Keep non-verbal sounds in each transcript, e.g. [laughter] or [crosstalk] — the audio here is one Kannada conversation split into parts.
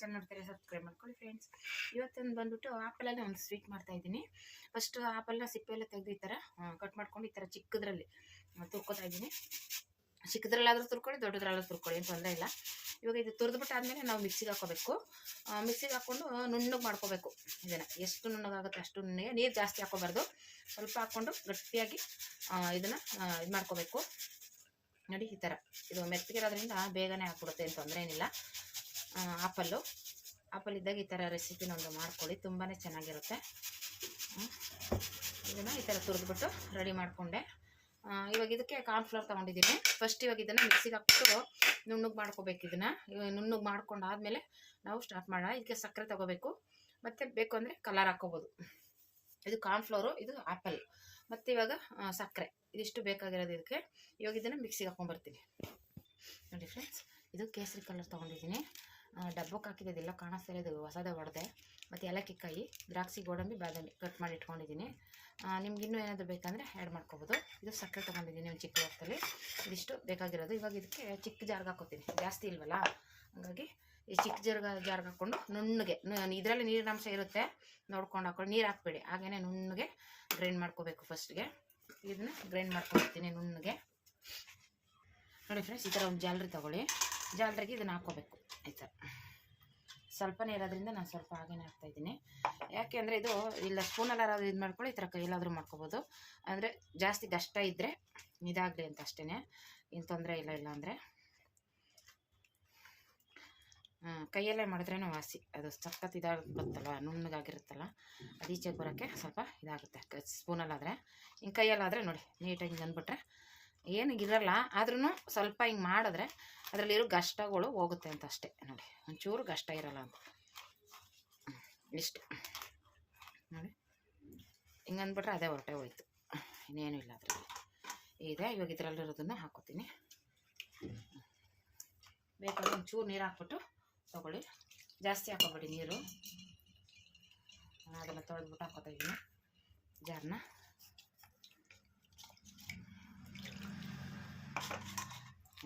ಚಾನಲ್ ನೋಡ್ತಾರೆ ಸಬ್ಸ್ಕ್ರೈಬ್ ಮಾಡ್ಕೊಳ್ಳಿ ಫ್ರೆಂಡ್ಸ್ ಇವತ್ತೊಂದು ಬಂದ್ಬಿಟ್ಟು ಆಪಲಲ್ಲಿ ಒಂದು ಸ್ವೀಟ್ ಮಾಡ್ತಾ ಇದ್ದೀನಿ. ಫಸ್ಟ್ ಆಪಲ್ನ ಸಿಪ್ಪೆ ಎಲ್ಲ ತೆಗೆದು ಈ ಥರ ಕಟ್ ಮಾಡ್ಕೊಂಡು ಈ ಥರ ಚಿಕ್ಕದ್ರಲ್ಲಿ ತೂಕೋತಾ ಇದ್ದೀನಿ. ಚಿಕ್ಕದ್ರಲ್ಲಾದ್ರೂ ತುರ್ಕೊಳ್ಳಿ ದೊಡ್ಡದ್ರಲ್ಲೂ ತುರ್ಕೊಳ್ಳಿ ಏನು ತೊಂದರೆ ಇಲ್ಲ. ಇವಾಗ ಇದು ತುರಿದ್ಬಿಟ್ಟು ಆದಮೇಲೆ ನಾವು ಮಿಕ್ಸಿಗೆ ಹಾಕೋಬೇಕು. ಮಿಕ್ಸಿಗೆ ಹಾಕ್ಕೊಂಡು ನುಣ್ಣಗೆ ಮಾಡ್ಕೋಬೇಕು ಇದನ್ನು. ಎಷ್ಟು ನುಣ್ಣಗಾಗುತ್ತೆ ಅಷ್ಟು ನುಣ್ಣಗೆ. ನೀರು ಜಾಸ್ತಿ ಹಾಕೋಬಾರ್ದು. ಸ್ವಲ್ಪ ಹಾಕ್ಕೊಂಡು ಗಟ್ಟಿಯಾಗಿ ಇದನ್ನು ಇದು ಮಾಡ್ಕೋಬೇಕು. ನೋಡಿ, ಈ ಥರ ಇದು ಮೆತ್ತಗಿರೋದ್ರಿಂದ ಬೇಗನೆ ಹಾಕ್ಬಿಡುತ್ತೆ ಏನು ತೊಂದರೆ ಏನಿಲ್ಲ. ಆಪಲ್ಲು. ಆಪಲ್ ಇದ್ದಾಗ ಈ ಥರ ರೆಸಿಪಿನ ಒಂದು ಮಾಡ್ಕೊಳ್ಳಿ. ತುಂಬಾ ಚೆನ್ನಾಗಿರುತ್ತೆ. ಇದನ್ನು ಈ ಥರ ತುರಿದ್ಬಿಟ್ಟು ರೆಡಿ ಮಾಡಿಕೊಂಡೆ. ಇವಾಗ ಇದಕ್ಕೆ ಕಾರ್ನ್ಫ್ಲವರ್ ತೊಗೊಂಡಿದ್ದೀನಿ. ಫಸ್ಟ್ ಇವಾಗ ಇದನ್ನು ಮಿಕ್ಸಿಗೆ ಹಾಕ್ಬಿಟ್ಟು ನುಣ್ಣಗೆ ಮಾಡ್ಕೋಬೇಕು ಇದನ್ನು. ಇವಾಗ ನುಣ್ಣಗೆ ಮಾಡ್ಕೊಂಡಾದ್ಮೇಲೆ ನಾವು ಸ್ಟಾರ್ಟ್ ಮಾಡೋಣ. ಇದಕ್ಕೆ ಸಕ್ಕರೆ ತೊಗೋಬೇಕು. ಮತ್ತು ಬೇಕು ಅಂದರೆ ಕಲರ್ ಹಾಕೋಬೋದು. ಇದು ಕಾರ್ನ್ಫ್ಲವರು ಇದು ಆ್ಯಪಲ್ ಮತ್ತು ಇವಾಗ ಸಕ್ಕರೆ. ಇದಿಷ್ಟು ಬೇಕಾಗಿರೋದು ಇದಕ್ಕೆ. ಇವಾಗ ಇದನ್ನು ಮಿಕ್ಸಿಗೆ ಹಾಕೊಂಡ್ಬರ್ತೀನಿ. ನೋಡಿ ಫ್ರೆಂಡ್ಸ್ ಇದು ಕೇಸರಿ ಕಲರ್ ತೊಗೊಂಡಿದ್ದೀನಿ. ಡಬ್ಬಕ್ಕೆ ಹಾಕಿದ್ದೆಲ್ಲ ಕಾಣಿಸ್ತಾ ಇದು ಹೊಸದೇ ಹೊಡೆದೆ. ಮತ್ತು ಏಲಕ್ಕಿಕಾಯಿ, ದ್ರಾಕ್ಷಿ, ಗೋಡಂಬಿ, ಬಾದಾಮಿ ಕಟ್ ಮಾಡಿ ಇಟ್ಕೊಂಡಿದ್ದೀನಿ. ನಿಮ್ಗೆ ಇನ್ನೂ ಏನಾದರೂ ಬೇಕಂದರೆ ಆ್ಯಡ್ ಮಾಡ್ಕೋಬೋದು. ಇದು ಸಕ್ಕರೆ ತೊಗೊಂಡಿದ್ದೀನಿ ಒಂದು ಚಿಕ್ಕ ಹೊತ್ತಲ್ಲಿ ಇದಿಷ್ಟು ಬೇಕಾಗಿರೋದು. ಇವಾಗ ಇದಕ್ಕೆ ಚಿಕ್ಕ ಜಾರ್ಗೆ ಹಾಕೋತೀನಿ. ಜಾಸ್ತಿ ಇಲ್ವಲ್ಲ? ಹಾಗಾಗಿ ಈ ಚಿಕ್ಕ ಜರ್ಗ, ಜಾರ್ಗೆ ಹಾಕ್ಕೊಂಡು ನುಣ್ಣಗೆ ಇದರಲ್ಲಿ ನೀರಿನ ಅಂಶ ಇರುತ್ತೆ. ನೋಡ್ಕೊಂಡು ಹಾಕೊಂಡು ನೀರು ಹಾಕ್ಬೇಡಿ. ಹಾಗೇ ನುಣ್ಣಗೆ ಗ್ರೈಂಡ್ ಮಾಡ್ಕೋಬೇಕು ಫಸ್ಟ್ಗೆ ಇದನ್ನ ಗ್ರೈಂಡ್ ಮಾಡ್ಕೊಳ್ತೀನಿ ನುಣ್ಣಗೆ. ನೋಡಿ ಫ್ರೆಂಡ್ಸ್ ಈ ಥರ ಒಂದು ಜಾಲರಿ ತಗೊಳ್ಳಿ. ಜಾಲರಿಗೆ ಇದನ್ನು ಹಾಕ್ಕೋಬೇಕು. ಥರ ಸ್ವಲ್ಪನೇ ಇರೋದ್ರಿಂದ ನಾನು ಸ್ವಲ್ಪ ಹಾಗೇನೆ ಹಾಕ್ತಾಯಿದ್ದೀನಿ ಯಾಕೆ ಅಂದರೆ ಇದು ಇಲ್ಲ ಸ್ಪೂನಲ್ಲಾದ್ರೂ ಇದು ಮಾಡ್ಕೊಳ್ಳಿ, ಈ ಥರ ಕೈಯಲ್ಲಾದರೂ ಮಾಡ್ಕೋಬೋದು. ಅಂದರೆ ಜಾಸ್ತಿ ಕಷ್ಟ ಇದ್ದರೆ ಇದಾಗಲಿ ಅಂತ ಅಷ್ಟೇ ಏನು ತೊಂದರೆ ಇಲ್ಲ ಇಲ್ಲ ಅಂದರೆ. ಕೈಯಲ್ಲೇ ಮಾಡಿದ್ರೇ ವಾಸಿ. ಅದು ಸಖತ್ ಇದಾಗುತ್ತಲ್ಲ ನುಣ್ಣಗಾಗಿರುತ್ತಲ್ಲ, ಅದು ಈಚೆಗೆ ಬರೋಕ್ಕೆ ಸ್ವಲ್ಪ ಇದಾಗುತ್ತೆ. ಸ್ಪೂನಲ್ಲಾದರೆ ಹಿಂಗೆ ಕೈಯಲ್ಲಾದರೆ ನೋಡಿ, ನೀಟಾಗಿ ಅಂದ್ಬಿಟ್ರೆ ಏನು ಇರಲ್ಲ ಆದ್ರೂ ಸ್ವಲ್ಪ ಹಿಂಗೆ ಮಾಡಿದ್ರೆ ಅದರಲ್ಲಿರೋ ಗಷ್ಟಗಳು ಹೋಗುತ್ತೆ ಅಂತ ಅಷ್ಟೇ ನೋಡಿ. ಒಂಚೂರು ಗಷ್ಟ ಇರಲ್ಲ ಅಂತ. ಇಷ್ಟು. ನೋಡಿ. ಹಿಂಗೆ ಅಂದ್ಬಿಟ್ರೆ ಅದೇ ಹೊರಟೆ ಹೋಯ್ತು. ಇನ್ನೇನು ಇಲ್ಲ ಅದರಲ್ಲಿ. ಇದೆ, ಇವಾಗ ಇದರಲ್ಲಿರೋದನ್ನು ಹಾಕೋತೀನಿ. ಬೇಕಾದ್ರೆ ಒಂಚೂರು ನೀರು ಹಾಕ್ಬಿಟ್ಟು ತಗೊಳ್ಳಿ. ಜಾಸ್ತಿ ಹಾಕೋಬೇಡಿ ನೀರು. ನಾನು ಅದನ್ನು ತೊಳೆದ್ಬಿಟ್ಟು ಹಾಕೋತಾ ಇದ್ದೀನಿ. ಜಾರನ್ನ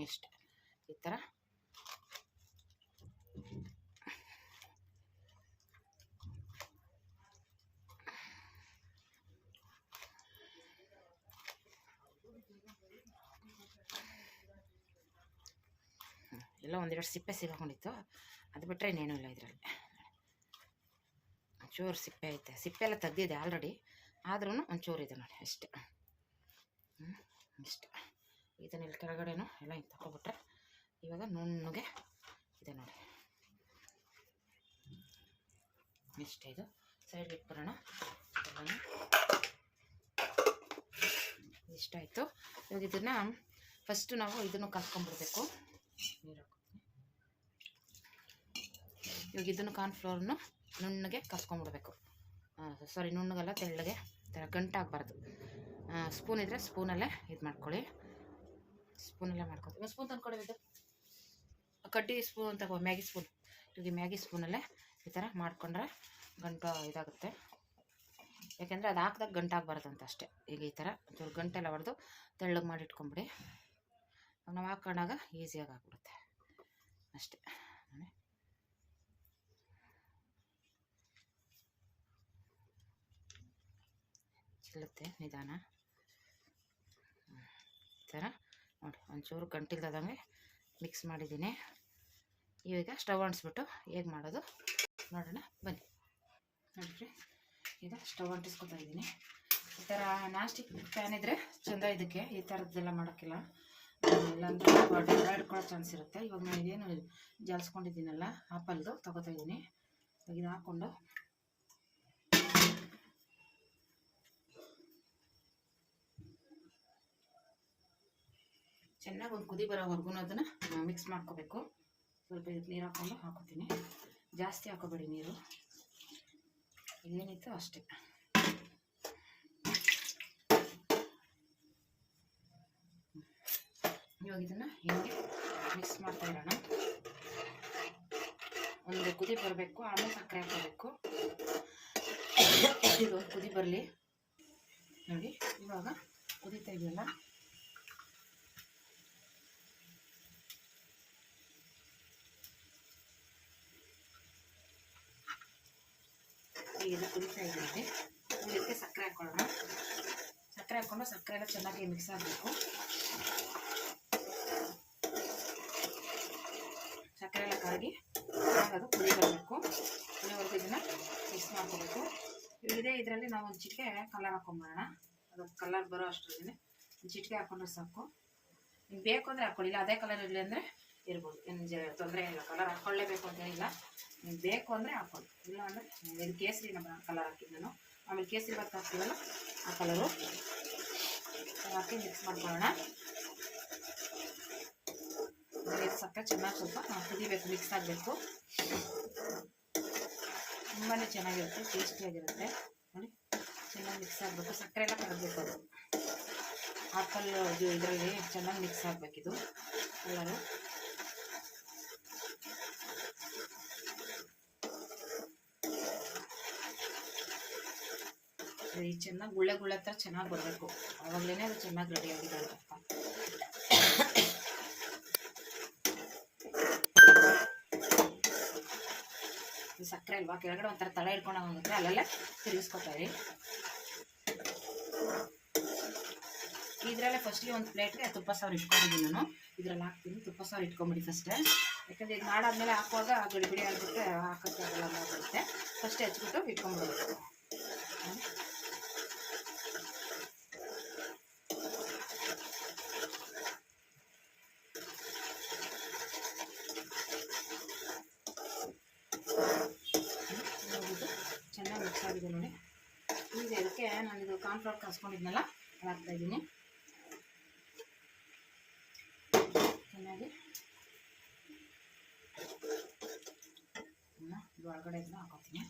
ಇಷ್ಟು. ಈ ಥರ. ಎಲ್ಲ ಒಂದೆರಡು ಸಿಪ್ಪೆ ಸಿಗಾಕೊಂಡಿತ್ತು. ಅದು ಬಿಟ್ಟರೆ ಇನ್ನೇನೂ ಇಲ್ಲ ಇದರಲ್ಲಿ. ಒಂಚೂರು ಸಿಪ್ಪೆ ಐತೆ. ಸಿಪ್ಪೆ ಎಲ್ಲ ತೆಗ್ದಿದೆ ಆಲ್ರೆಡಿ ಆದ್ರೂ ಒಂಚೂರು ಇದೆ ನೋಡಿ, ಅಷ್ಟೇ. ಇಷ್ಟು. ಇದನ್ನ ಇಲ್ಲಿ ಕೆಳಗಡೆನೂ ಎಲ್ಲ ಹಿಂಗೆ ತಗೊಬಿಟ್ರೆ ಇವಾಗ ನುಣ್ಣಗೆ ಇದೆ ನೋಡಿ. ಇಷ್ಟೇ ಇದು. ಸೈಡ್ಗೆ ಇಟ್ಬಿಡೋಣ ಇಷ್ಟ ಆಯಿತು. ಇವಾಗ ಇದನ್ನ ಫಸ್ಟು ನಾವು ಇದನ್ನು ಕಲ್ತ್ಕೊಂಡ್ಬಿಡ್ಬೇಕು. ಇವಾಗ ಇದನ್ನು ಕಾರ್ನ್ಫ್ಲೋರ್ನು ನುಣ್ಣಗೆ ಕಲ್ಸ್ಕೊಂಡ್ಬಿಡ್ಬೇಕು ಸಾರಿ ನುಣ್ಣಗೆಲ್ಲ, ತೆಳ್ಳಗೆ ಥರ ಗಂಟಾಗಬಾರ್ದು. ಸ್ಪೂನ್ ಇದ್ದರೆ ಸ್ಪೂನಲ್ಲೇ ಇದು ಮಾಡ್ಕೊಳ್ಳಿ ಸ್ಪೂನಲ್ಲೇ ಮಾಡ್ಕೊತೀವಿ ಸ್ಪೂನ್ ತಂದ್ಕೊಡ್ಬೇಕು ಕಡ್ಡಿ ಸ್ಪೂನ್ ಅಂತ ಮ್ಯಾಗಿ ಸ್ಪೂನ್. ಈ ಮ್ಯಾಗಿ ಸ್ಪೂನಲ್ಲೇ ಈ ಥರ ಮಾಡ್ಕೊಂಡ್ರೆ ಗಂಟು ಇದಾಗುತ್ತೆ. ಯಾಕೆಂದರೆ ಅದು ಹಾಕ್ದಾಗ ಗಂಟಾಗಬಾರ್ದು ಅಂತ ಅಷ್ಟೇ. ಈಗ ಈ ಥರ ಒಂಚೂರು ಗಂಟೆಲ್ಲ ಹೊಡೆದು ತೆಳ್ಳಗೆ ಮಾಡಿ ಇಟ್ಕೊಂಬಿಡಿ. ನಾವು ಹಾಕೊಂಡಾಗ ಈಸಿಯಾಗಿ ಆಗ್ಬಿಡುತ್ತೆ. ಅಷ್ಟೇ. ಚಿಲ್ಲುತ್ತೆ ನಿಧಾನ. ಈ ಥರ ನೋಡಿ, ಒಂಚೂರು ಗಂಟಿಲ್ದಂಗೆ ಮಿಕ್ಸ್ ಮಾಡಿದ್ದೀನಿ. ಈಗ ಸ್ಟವ್ ಅಂಟಿಸ್ಬಿಟ್ಟು ಹೇಗೆ ಮಾಡೋದು ನೋಡೋಣ, ಬನ್ನಿ. ನೋಡಿರಿ ಈಗ ಸ್ಟವ್ ಅಂಟಿಸ್ಕೊತಾ ಇದ್ದೀನಿ. ಈ ಥರ ನಾಸ್ಟಿಕ್ ಪ್ಯಾನ್ ಇದ್ದರೆ ಚೆಂದ ಇದಕ್ಕೆ, ಈ ಥರದ್ದೆಲ್ಲ ಮಾಡೋಕ್ಕಿಲ್ಲ. ಇಲ್ಲಾಂದ್ರೆ ಇಟ್ಕೊಳ್ಳೋ ಚಾನ್ಸ್ ಇರುತ್ತೆ. ಇವಾಗ ನಾನು ಇದೇನು ಜಾಲಿಸ್ಕೊಂಡಿದ್ದೀನಲ್ಲ ಆಪಲ್ದು ತಗೋತಾ ಇದ್ದೀನಿ. ಇದು ಹಾಕ್ಕೊಂಡು ಚೆನ್ನಾಗಿ ಒಂದು ಕುದಿ ಬರೋವರೆಗೂ ಅದನ್ನು ಮಿಕ್ಸ್ ಮಾಡ್ಕೋಬೇಕು. ಸ್ವಲ್ಪ ಇದಕ್ಕೆ ನೀರು ಹಾಕ್ಕೊಂಡು ಹಾಕೋತೀನಿ. ಜಾಸ್ತಿ ಹಾಕೋಬೇಡಿ ನೀರು. ಏನಿತ್ತು ಅಷ್ಟೇ. ಇವಾಗ ಇದನ್ನು ಹಿಂಗೆ ಮಿಕ್ಸ್ ಮಾಡ್ತಾ ಇರೋಣ. ಒಂದು ಕುದಿ ಬರಬೇಕು, ಆಮೇಲೆ ಸಕ್ಕರೆ ಹಾಕೋಬೇಕು [coughs] ಇದು ಕುದಿ ಬರಲಿ. ನೋಡಿ, ಇವಾಗ ಕುದಿತಾ ಇದೆಯಲ್ಲ ಇದು ಕುದಿತಾ ಇದೆ ಇದಕ್ಕೆ ಸಕ್ಕರೆ ಹಾಕೊಳ್ಳೋಣ. ಸಕ್ಕರೆ ಹಾಕ್ಕೊಂಡು ಸಕ್ಕರೆ ಎಲ್ಲ ಚೆನ್ನಾಗಿ ಮಿಕ್ಸ್ ಆಗಬೇಕು. ಸಕ್ಕರೆ ಎಲ್ಲ ಕರಗಿ ಅದು ಕುದಿ ಬರಬೇಕು. ಇದನ್ನು ಮಿಕ್ಸ್ ಮಾಡ್ಕೋಬೇಕು. ಇದೇ ಇದರಲ್ಲಿ ನಾವು ಒಂದು ಚಿಟಿಕೆ ಕಲರ್ ಹಾಕೊಂಬರೋಣ ಅದು ಕಲರ್ ಬರೋ ಅಷ್ಟರಲ್ಲಿ. ಒಂದು ಚಿಟಿಕೆ ಹಾಕೊಂಡ್ರೆ ಸಾಕು. ನೀವು ಬೇಕು ಅಂದರೆ ಹಾಕೊಳ್ಳಿ. ಇಲ್ಲ, ಅದೇ ಕಲರ್ ಇರಲಿ ಅಂದರೆ ಇರ್ಬೋದು. ಏನು ತೊಂದರೆ ಇಲ್ಲ. ಕಲರ್ ಹಾಕ್ಕೊಳ್ಳೇಬೇಕು ಅಂತೇನಿಲ್ಲ ನಿಮ್ಗೆ ಬೇಕು ಅಂದರೆ ಹಾಕೊಳ್ಳಿ. ಇಲ್ಲ ಅಂದರೆ ಇದು ಕೇಸರಿ ನಮ್ಮ ಕಲರ್ ಹಾಕಿದ್ದು ನಾನು. ಆಮೇಲೆ ಕೇಸರಿ ಭಾತ್ ಹಾಕ್ತೀವಲ್ಲ, ಆ ಕಲರು ಹಾಕಿ ಮಿಕ್ಸ್ ಮಾಡ್ಕೊಳ್ಳೋಣ. ಇದು ಸಕ್ಕರೆ ಚೆನ್ನಾಗಿ ಸ್ವಲ್ಪ ಕುದಿಬೇಕು ಮಿಕ್ಸ್ ಆಗಬೇಕು. ತುಂಬಾ ಚೆನ್ನಾಗಿರುತ್ತೆ ಟೇಸ್ಟಿಯಾಗಿರುತ್ತೆ ನೋಡಿ, ಚೆನ್ನಾಗಿ ಮಿಕ್ಸ್ ಆಗಬೇಕು. ಸಕ್ಕರೆ ಎಲ್ಲ ಕರಗಬೇಕು ಅದು. ಆಪಲ್, ಇದು ಇದರಲ್ಲಿ ಚೆನ್ನಾಗಿ ಮಿಕ್ಸ್ ಆಗಬೇಕಿದು. ಎಲ್ಲರೂ ಈ ಚೆನ್ನಾಗಿ ಗುಳ್ಳೆ ಗುಳ್ಳೆ ಹತ್ರ ಚೆನ್ನಾಗಿ ಬರಬೇಕು. ಆವಾಗಲೇ ಅದು ಚೆನ್ನಾಗಿ ರೆಡಿ ಆಗಿದೆ ಸಕ್ಕರೆ ಅಲ್ವಾ? ಕೆಳಗಡೆ ಒಂಥರ ತಳ ಹಿಡ್ಕೊಂಡು ಹೋಗುತ್ತೆ ಅಲ್ಲೆಲ್ಲ ತಿರುಗಿಸ್ಕೊತಾರೆ ಇದರಲ್ಲೇ ಫಸ್ಟ್ಗೆ ಒಂದು ಪ್ಲೇಟ್ಗೆ ತುಪ್ಪ ಸಾವಿರ ಇಟ್ಕೊಂಡಿದ್ದೀನಿ ನಾನು. ಇದ್ರಲ್ಲಿ ಹಾಕ್ತೀನಿ. ತುಪ್ಪ ಸಾವಿರ ಇಟ್ಕೊಂಬಿಡಿ ಫಸ್ಟ್ ಯಾಕಂದರೆ ಇದು ಮಾಡಾದ್ಮೇಲೆ ಹಾಕುವಾಗ ಗಡಿ ಆಗಿಬಿಟ್ಟು ಹಾಕೋಕ್ಕೆ ಆಗಲ್ಲ ಬರುತ್ತೆ ಫಸ್ಟ್ ಹಚ್ಬಿಟ್ಟು ಇಟ್ಕೊಂಡ್ಬಿಡ್ಬೇಕು ನೋಡ್ಬಿಟ್ಟು ಚೆನ್ನಾಗಿ ಮಿಕ್ಸ್ ಆಗಿದೆ ನೋಡಿ ಈಗ ಇದಕ್ಕೆ ನಾನು ಕಲ್ಸ್ಕೊಂಡಿದ್ನಲ್ಲ ಅದು ಹಾಕ್ತಾ ಇದ್ದೀನಿ ಚೆನ್ನಾಗಿ. ಇದು ಒಳಗಡೆ ಇದನ್ನ ಹಾಕೋತೀನಿ.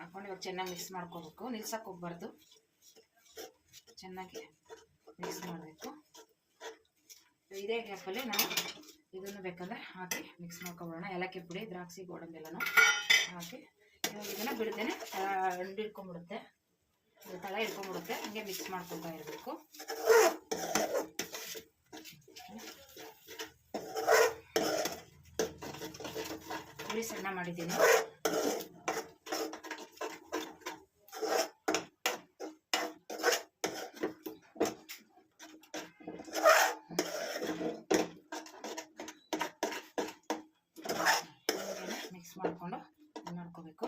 ಹಾಕೊಂಡು ಇವಾಗ ಚೆನ್ನಾಗಿ ಮಿಕ್ಸ್ ಮಾಡ್ಕೋಬೇಕು. ನಿಲ್ಸಕ್ಕೆ ಹೋಗ್ಬಾರ್ದು. ಚೆನ್ನಾಗಿ ಮಿಕ್ಸ್ ಮಾಡಬೇಕು. ಇದೇ ಗ್ಯಾಪಲ್ಲಿ ನಾನು ಇದನ್ನು ಬೇಕಂದರೆ ಹಾಕಿ ಮಿಕ್ಸ್ ಮಾಡ್ಕೊಬೋಣ. ಏಲಕ್ಕಿ ಪುಡಿ, ದ್ರಾಕ್ಷಿ, ಗೋಡಂಬಿ ಎಲ್ಲನೂ ಹಾಕಿ. ಇದನ್ನು ಬಿಡ್ದೇನೆ ಅಂಡು ಹಿಡ್ಕೊಂಬಿಡುತ್ತೆ ಇದು ತಳ ಇಟ್ಕೊಂಡ್ಬಿಡುತ್ತೆ ಹಂಗೆ ಮಿಕ್ಸ್ ಮಾಡ್ಕೊತಾ ಇರಬೇಕು. ಹುಳಿ ಸಣ್ಣ ಮಾಡಿದ್ದೀನಿ. ಮಿಕ್ಸ್ ಮಾಡಿಕೊಂಡು ಮಾಡ್ಕೋಬೇಕು.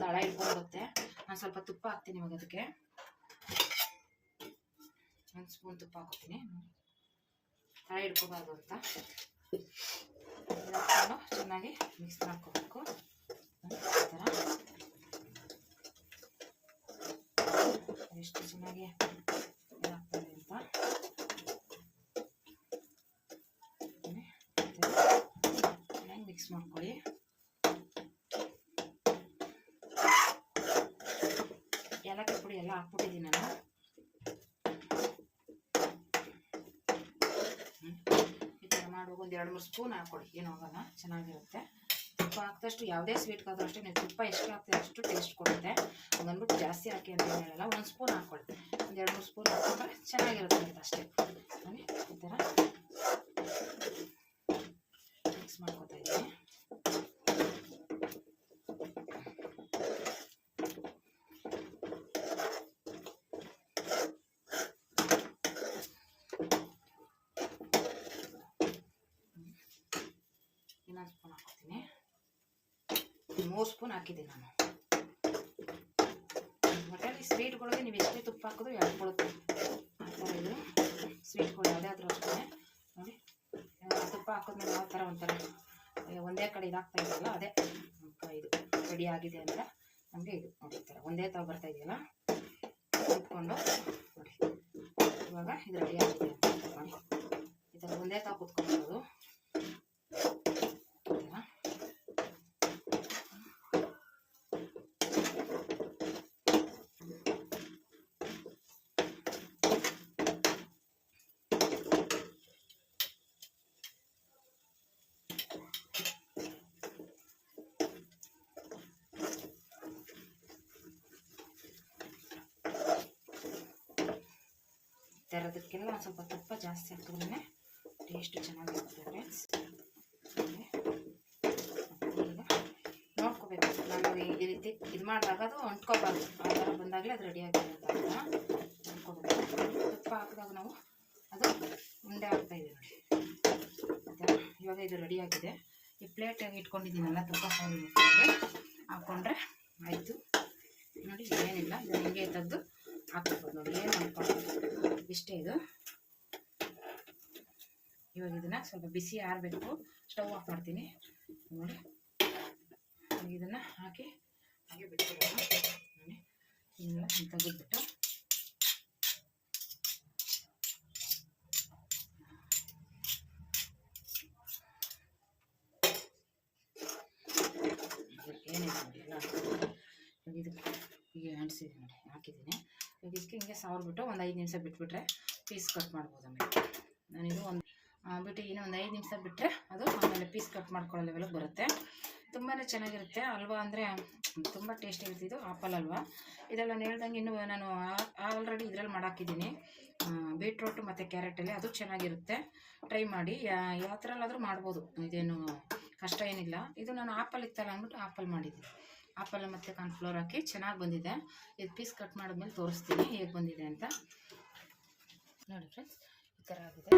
ತಳ ಹಿಡ್ಕೊಂಡ್ಬಿಡುತ್ತೆ ನಾನು ಸ್ವಲ್ಪ ತುಪ್ಪ ಹಾಕ್ತೀನಿ ಇವಾಗ ಅದಕ್ಕೆ. ಒಂದು ಸ್ಪೂನ್ ತುಪ್ಪ ಹಾಕೋತೀನಿ ತಳ ಇಟ್ಕೋಬಾರ್ದು ಅಂತ. ಚೆನ್ನಾಗಿ ಮಿಕ್ಸ್ ಮಾಡ್ಕೋಬೇಕು. ಎಷ್ಟು ಚೆನ್ನಾಗಿ ಇದಾಗ್ತದೆ ಅಂತ. ಚೆನ್ನಾಗಿ ಮಿಕ್ಸ್ ಮಾಡ್ಕೊಳ್ಳಿ ಏಲಕ್ಕಿ ಪುಡಿ ಎಲ್ಲ ಹಾಕ್ಬಿಟ್ಟಿದ್ದೀನಿ ನಾನು ಹ್ಮ್. ಈ ಥರ ಮಾಡುವಾಗ ಒಂದು ಎರಡು ಮೂರು ಸ್ಪೂನ್ ಹಾಕ್ಕೊಡಿ. ಏನೂ ಆಗಲ್ಲ, ಚೆನ್ನಾಗಿರುತ್ತೆ. ತುಪ್ಪ ಹಾಕಿದಷ್ಟು, ಯಾವುದೇ ಸ್ವೀಟ್ಗಾದ್ರೂ ಅಷ್ಟೇ ನೀವು ತುಪ್ಪ ಎಷ್ಟು ಹಾಕ್ತೀರ ಅಷ್ಟು ಟೇಸ್ಟ್ ಕೊಡುತ್ತೆ. ಹಂಗನ್ಬಿಟ್ಟು ಜಾಸ್ತಿ ಹಾಕಿ ಅಂತ ಹೇಳಲ್ಲ, ಒಂದು ಸ್ಪೂನ್ ಹಾಕ್ಕೊಳ್ಳಿ ಒಂದು ಎರಡು ಮೂರು ಸ್ಪೂನ್ ಹಾಕ್ಕೊಂಡ್ರೆ ಚೆನ್ನಾಗಿರುತ್ತೆ ಅಂತ ಅಷ್ಟೇ ನೋಡಿ ಈ ಥರ ಮಿಕ್ಸ್ ಮಾಡ್ಕೊತಾ ಇದ್ದೀನಿ ಇನ್ನೊಂದು ಸ್ಪೂನ್ ಹಾಕ್ತೀನಿ ಮೂರು ಸ್ಪೂನ್ ಹಾಕಿದ್ದೀನಿ ನಾನು. ಒಟ್ಟಲ್ಲಿ ಸ್ವೀಟ್ಗಳಿಗೆ ನೀವು ಎಷ್ಟೇ ತುಪ್ಪ ಹಾಕಿದ್ರು ಎಳ್ಕೊಳುತ್ತೆ. ಆ ಥರ ಇದು ಸ್ವೀಟ್ಗಳು ಯಾವುದಾದ್ರೂ ಅಷ್ಟೇ. ನೋಡಿ ತುಪ್ಪ ಹಾಕಿದ್ಮೇಲೆ ಯಾವ ಥರ ಒಂಥರ ಒಂದೇ ಕಡೆ ಇದಾಗ್ತಾ ಇದೆಯಲ್ಲ, ಅದೇ ಇದು ರೆಡಿ ಆಗಿದೆ ಅಂದರೆ ನಮಗೆ ಇದು ನೋಡಿ ಒಂದೇ ಥರ ಬರ್ತಾ ಇದೆಯಲ್ಲ. ಕುತ್ಕೊಂಡು ನೋಡಿ, ಇವಾಗ ಇದು ರೆಡಿ ಆಗಿದೆ ಅಂತ ಈ ಥರ ಒಂದೇ ಥರ ಕುತ್ಕೊಳ್ಬೋದು ಈ ಥರ ಥರದಕ್ಕೆಲ್ಲ ಒಂದು ಸ್ವಲ್ಪ ತುಪ್ಪ ಜಾಸ್ತಿ ಹಾಕಿದ್ರೆ ಟೇಸ್ಟ್ ಚೆನ್ನಾಗಿರುತ್ತೆ ಫ್ರೆಂಡ್ಸ್ ನೋಡ್ಕೋಬೇಕು. ನಾನು ಈ ರೀತಿ ಇದು ಮಾಡಿದಾಗ ಅದು ಅಂಟ್ಕೋಬಾರ್ದು. ಆ ಥರ ಬಂದಾಗಲೇ ಅದು ರೆಡಿ ಆಗಿದೆ ಅಂತ ನೋಡ್ಕೋಬೇಕು. ತುಪ್ಪ ಹಾಕಿದಾಗ ನಾವು ಅದು ಉಂಡೆ ಇದೆ ನೋಡಿ. ಇವಾಗ ಇದು ರೆಡಿ ಆಗಿದೆ. ಈ ಪ್ಲೇಟ್ ಇಟ್ಕೊಂಡಿದ್ದೀನಲ್ಲ ತುಪ್ಪ ಹಾಕ್ಕೊಂಡ್ರೆ ಆಯಿತು. ನೋಡಿ, ಏನಿಲ್ಲ. ಇದು ಹಿಂಗೆ ತೆಗೆದು ಹಾಕ್ಬೋದು ನೋಡಿ. ಏನು ಮಾಡ್ಕೊಂಡು ಇಷ್ಟೇ ಇದು. ಇವಾಗ ಇದನ್ನ ಸ್ವಲ್ಪ ಬಿಸಿ ಆರಬೇಕು. ಸ್ಟವ್ ಆಫ್ ಮಾಡ್ತೀನಿ. ನೋಡಿ. ಇದನ್ನ ಇದನ್ನು ಹಾಕಿ, ಹಾಗೆ ಬಿಟ್ಬಿಡೋಣ. ನೋಡಿ. ಇದನ್ನೆಲ್ಲ ತೆಗೆದ್ಬಿಟ್ಟು. ಏನಿದೆ ನೋಡಿ. ಎಲ್ಲ ಹಾಕಿದ್ದೀನಿ. ಇದಕ್ಕೆ ಈಗ ಇದಕ್ಕೆ ಹಿಂಗೆ ಸಾವಿರ್ಬಿಟ್ಟು ಒಂದು ಐದು ನಿಮಿಷ ಬಿಟ್ಬಿಟ್ರೆ ಪೀಸ್ ಕಟ್ ಮಾಡ್ಬೋದು ಆಮೇಲೆ. ನಾನಿದು ಒಂದು ಬಿಟ್ಟು ಇನ್ನೂ ಒಂದು ಐದು ನಿಮಿಷ ಬಿಟ್ಟರೆ ಅದು ಆಮೇಲೆ ಪೀಸ್ ಕಟ್ ಮಾಡ್ಕೊಳ್ಳೋ ಲೆವೆಲಿಗೆ ಬರುತ್ತೆ. ತುಂಬಾ ಚೆನ್ನಾಗಿರುತ್ತೆ. ಅಲ್ವಾ ಅಂದರೆ ತುಂಬ ಟೇಸ್ಟಿ ಇರುತ್ತೆ ಇದು. ಆಪಲ್ ಅಲ್ವಾ? ಇದೆಲ್ಲ ನಾನು ಹೇಳ್ದಂಗೆ ಇನ್ನೂ ನಾನು ಆಲ್ರೆಡಿ ಇದರಲ್ಲಿ ಮಾಡಾಕಿದ್ದೀನಿ. ಬೀಟ್ರೂಟು ಮತ್ತು ಕ್ಯಾರೆಟಲ್ಲಿ ಅದು ಚೆನ್ನಾಗಿರುತ್ತೆ. ಟ್ರೈ ಮಾಡಿ. ಯಾವ ಥರಲ್ಲಾದರೂ ಮಾಡ್ಬೋದು. ಇದೇನು ಕಷ್ಟ ಏನಿಲ್ಲ. ಇದು ನಾನು ಆಪಲ್ ಇತ್ತಲ್ಲ ಅಂದ್ಬಿಟ್ಟು ಆಪಲ್ ಮಾಡಿದ್ದೀನಿ. ಆಪಲ್ ಮತ್ತು ಕಾರ್ನ್ಫ್ಲೋರ್ ಹಾಕಿ ಚೆನ್ನಾಗಿ ಬಂದಿದೆ. ಇದು ಪೀಸ್ ಕಟ್ ಮಾಡಿದ್ಮೇಲೆ ತೋರಿಸ್ತೀನಿ ಹೇಗೆ ಬಂದಿದೆ ಅಂತ. ನೋಡಿ ಫ್ರೆಂಡ್ಸ್ ಈ ಥರ ಆಗಿದೆ.